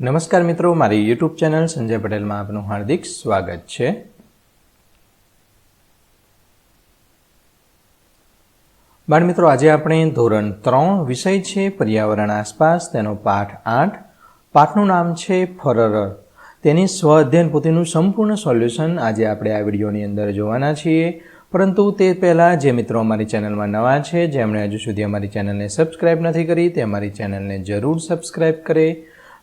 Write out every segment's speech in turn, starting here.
નમસ્કાર મિત્રો, મારી યુટ્યુબ ચેનલ સંજય પટેલમાં આપનું હાર્દિક સ્વાગત છે. બાળ મિત્રો, આજે આપણે ધોરણ ત્રણ વિષય છે, પર્યાવરણ આસપાસ, તેનો પાઠ આઠ. પાઠનું નામ છે, ફરર. તેની સ્વ અધ્યયન પોતેનું સંપૂર્ણ સોલ્યુશન આજે આપણે આ વિડીયોની અંદર જોવાના છીએ. પરંતુ તે પહેલાં, જે મિત્રો અમારી ચેનલમાં નવા છે, જેમણે હજુ સુધી અમારી ચેનલને સબસ્ક્રાઇબ નથી કરી, તે અમારી ચેનલને જરૂર સબસ્ક્રાઇબ કરે.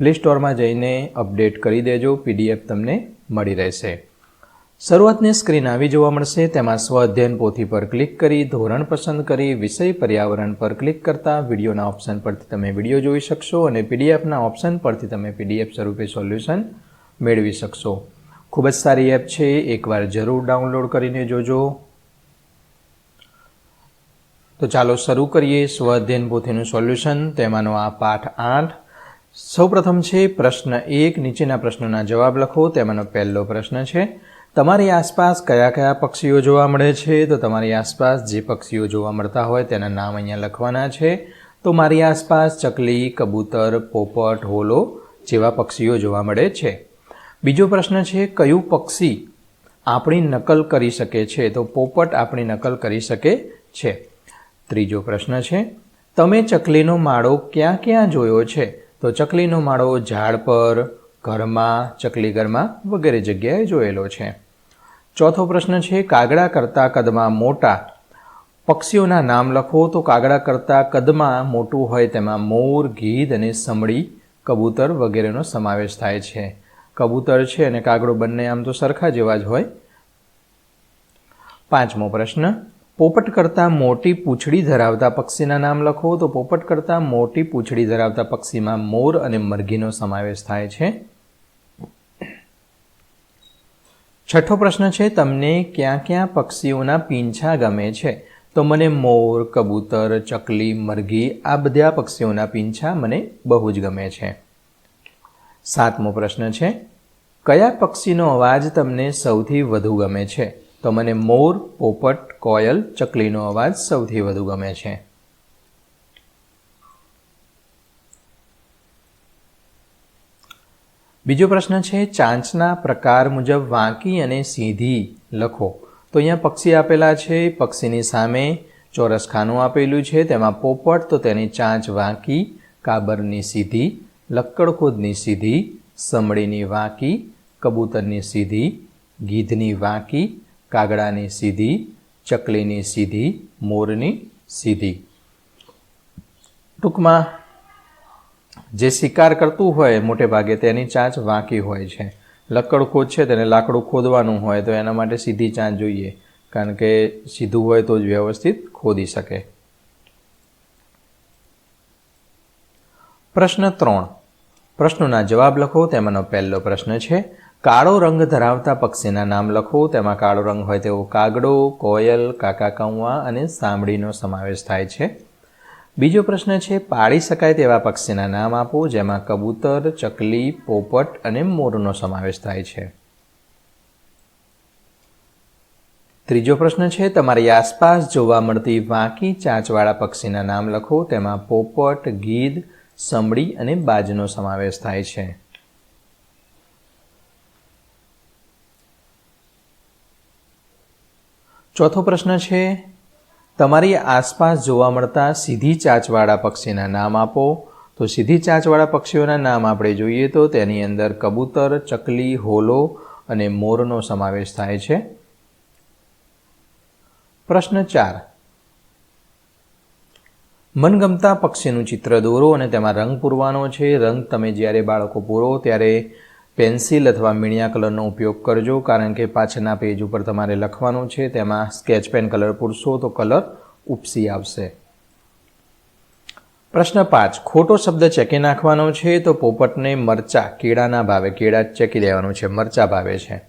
પ્લે સ્ટોરમાં જઈને અપડેટ કરી દેજો, પીડીએફ તમને મળી રહેશે. શરૂઆતની સ્ક્રીન આવી જોવા મળશે, તેમાં સ્વ અધ્યયન પોથી પર ક્લિક કરી, ધોરણ પસંદ કરી, વિષય પર્યાવરણ પર ક્લિક કરતા વિડીયોના ઓપ્શન પરથી તમે વીડિયો જોઈ શકશો અને પીડીએફના ઓપ્શન પરથી તમે પીડીએફ સ્વરૂપે સોલ્યુશન મેળવી શકશો. ખૂબ જ સારી એપ છે, એકવાર જરૂર ડાઉનલોડ કરીને જોજો. તો ચાલો શરૂ કરીએ સ્વ અધ્યયન પોથીનું સોલ્યુશન. તેમાંનો આ પાઠ આઠ સૌપ્રથમ છે પ્રશ્ન એક. નીચેના પ્રશ્નોના જવાબ લખો. તેમાંનો પહેલો પ્રશ્ન છે, તમારી આસપાસ કયા કયા પક્ષીઓ જોવા મળે છે? તો તમારી આસપાસ જે પક્ષીઓ જોવા મળતા હોય તેના નામ અહીંયા લખવાના છે. તો મારી આસપાસ ચકલી, કબૂતર, પોપટ, હોલો જેવા પક્ષીઓ જોવા મળે છે. બીજો પ્રશ્ન છે, કયું પક્ષી આપણી નકલ કરી શકે છે? તો પોપટ આપણી નકલ કરી શકે છે. ત્રીજો પ્રશ્ન છે, તમે ચકલીનો માળો ક્યાં ક્યાં જોયો છે? તો ચકલીનો માળો ઝાડ પર, ઘરમાં ચકલી ઘરમાં વગેરે જગ્યાએ જોયેલો છે. ચોથો પ્રશ્ન છે, કાગડા કરતાં કદમાં મોટા. પક્ષીઓના નામ લખો તો કાગડા કરતાં કદમાં મોટું હોય તેમાં મોર ગીધ અને સમડી, કબૂતર વગેરેનો સમાવેશ થાય છે. કબૂતર છે અને કાગડો બંને આમ તો સરખા જેવા જ હોય. પાંચમો પ્રશ્ન પોપટ કરતાં મોટી પૂંછડી ધરાવતા પક્ષીના નામ લખો. તો પોપટ કરતાં મોટી પૂંછડી ધરાવતા પક્ષીમાં મોર અને મરઘીનો સમાવેશ થાય છે. છઠ્ઠો પ્રશ્ન છે, તમને ક્યાં ક્યાં પક્ષીઓના પીંછા ગમે છે? તો મને મોર, કબૂતર, ચકલી, મરઘી, આ બધા પક્ષીઓના પીંછા મને બહુ જ ગમે છે. સાતમો પ્રશ્ન છે, કયા પક્ષીનો અવાજ તમને સૌથી વધુ ગમે છે? તો મને મોર, પોપટ, કોયલ, ચકલીનો અવાજ સૌથી વધુ ગમે છે. બીજો પ્રશ્ન છે, ચાંચના પ્રકાર મુજબ વાંકી અને સીધી લખો. તો અહીંયા પક્ષી આપેલા છે, પક્ષીની સામે ચોરસ ખાનું આપેલું છે, તેમાં પોપટ, તો તેની ચાંચ વાંકી, કાબરની સીધી, લક્કડખોદની સીધી, સમડીની વાંકી, કબૂતરની સીધી, ગીધની વાંકી કાગડાની સીધી, ચકલીની સીધી, મોરની સીધી. ટૂંકમાં જે શિકાર કરતું હોય મોટે ભાગે તેની ચાંચ વાંકી હોય છે. લક્કડ ખોદ છે તેને લાકડું ખોદવાનું હોય તો એના માટે સીધી ચાંચ જોઈએ, કારણ કે સીધું હોય તો જ વ્યવસ્થિત ખોદી શકે. પ્રશ્ન ત્રણ. પ્રશ્નોના જવાબ લખો, તેમાંનો પહેલો પ્રશ્ન છે કાળો રંગ ધરાવતા પક્ષીના નામ લખો. તેમાં કાળો રંગ હોય તેવો કાગડો, કોયલ, કાકા કૌવા અને સાંભળીનો સમાવેશ થાય છે. બીજો પ્રશ્ન છે, પાળી શકાય તેવા પક્ષીના નામ આપો, જેમાં કબૂતર, ચકલી, પોપટ અને મોરનો સમાવેશ થાય છે. ત્રીજો પ્રશ્ન છે, તમારી આસપાસ જોવા મળતી વાંકી ચાંચવાળા પક્ષીના નામ લખો. તેમાં પોપટ, ગીધ સમડી અને બાજનો સમાવેશ થાય છે. ચોથો પ્રશ્ન છે, તમારી આસપાસ જોવા મળતા સીધી ચાંચવાળા પક્ષીના નામ આપો. તો સીધી ચાંચવાળા પક્ષીઓના નામ આપણે જોઈએ તો તેની અંદર કબૂતર, ચકલી, હોલો અને મોરનો સમાવેશ થાય છે. પ્રશ્ન ચાર. મનગમતા પક્ષીનું ચિત્ર દોરો અને તેમાં રંગ પૂરવાનો છે. રંગ તમે જ્યારે બાળકો પૂરો ત્યારે પેન્સિલ અથવા મીણિયા કલરનો ઉપયોગ કરજો, કારણ કે પાછળના પેજ ઉપર તમારે લખવાનું છે, તેમાં સ્કેચ પેન કલર પૂરશો તો કલર ઉપસી આવશે. પ્રશ્ન પાંચ. ખોટો શબ્દ ચેકી નાખવાનો છે તો પોપટને મરચા કેળાના ભાવે, કેળા ચેકી દેવાનું છે, મરચા ભાવે છે.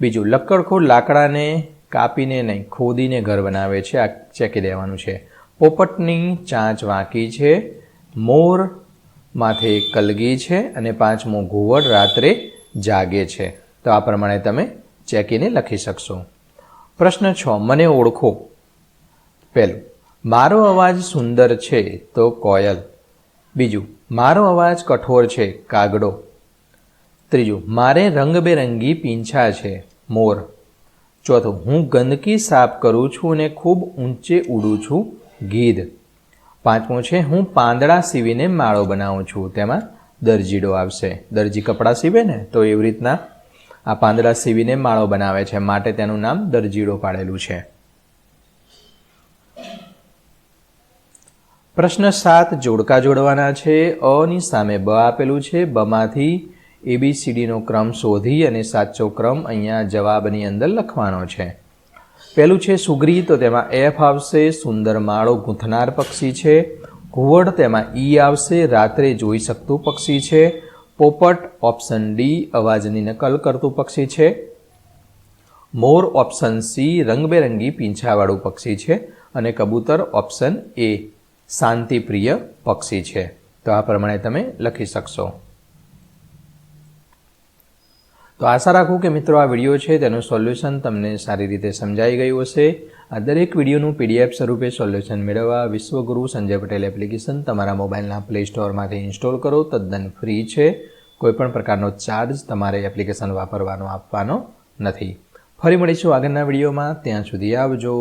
બીજું લક્કડખોડ લાકડાને કાપીને નહીં, ખોદીને ઘર બનાવે છે, આ ચેકી દેવાનું છે. પોપટની ચાંચ વાંકી છે, મોર માથે કલગી છે અને પાંચમો ઘુવડ રાત્રે જાગે છે. તો આ પ્રમાણે તમે ચેકીને લખી શકશો. પ્રશ્ન છ, મને ઓળખો. પહેલું, મારો અવાજ સુંદર છે તો કોયલ. બીજું, મારો અવાજ કઠોર છે, કાગડો. ત્રીજું, મારે રંગબેરંગી પીંછા છે, મોર. ચોથું, હું ગંદકી સાફ કરું છું અને ખૂબ ઊંચે ઉડું છું, ગીધ. પાંચમું છે, હું પાંદડા સીવીને માળો બનાવું છું. તેમાં દરજીડો આવશે. દરજી કપડાં સીવે ને, તો એવી રીતના આ પાંદડા સીવીને માળો બનાવે છે. માટે તેનું નામ દરજીડો પાડેલું છે. પ્રશ્ન સાત, જોડકા જોડવાના છે? અની સામે બ આપેલું છે. બમાંથી એબીસીડીનો ક્રમ શોધી અને સાચો ક્રમ અહીંયા જવાબની અંદર લખવાનો છે. પહેલું છે સુગ્રી તો તેમાં એફ આવશે, સુંદર માળો ગૂંથનાર પક્ષી છે. ઘુવડ તેમાં ઈ આવશે, રાત્રે જોઈ શકતું પક્ષી છે. પોપટ, ઓપ્શન ડી, અવાજની નકલ કરતું પક્ષી છે. મોર, ઓપ્શન સી, રંગબેરંગી પીંછાવાળું પક્ષી છે. અને કબૂતર, ઓપ્શન એ, શાંતિપ્રિય પક્ષી છે. તો આ પ્રમાણે તમે લખી શકશો. તો આશા રાખું કે મિત્રો આ વીડિયો છે તેનું સોલ્યુશન તમને સારી રીતે સમજાઈ ગયું હશે. આ દરેક વિડીયોનું પીડીએફ સ્વરૂપે સોલ્યુશન મેળવવા વિશ્વગુરુ સંજય પટેલ એપ્લિકેશન તમારા મોબાઈલના પ્લે સ્ટોરમાંથી ઇન્સ્ટોલ કરો, તદ્દન ફ્રી છે. કોઈપણ પ્રકારનો ચાર્જ તમારે એપ્લિકેશન વાપરવાનો આપવાનો નથી. ફરી મળીશું આગળના વિડીયોમાં. ત્યાં સુધી આવજો.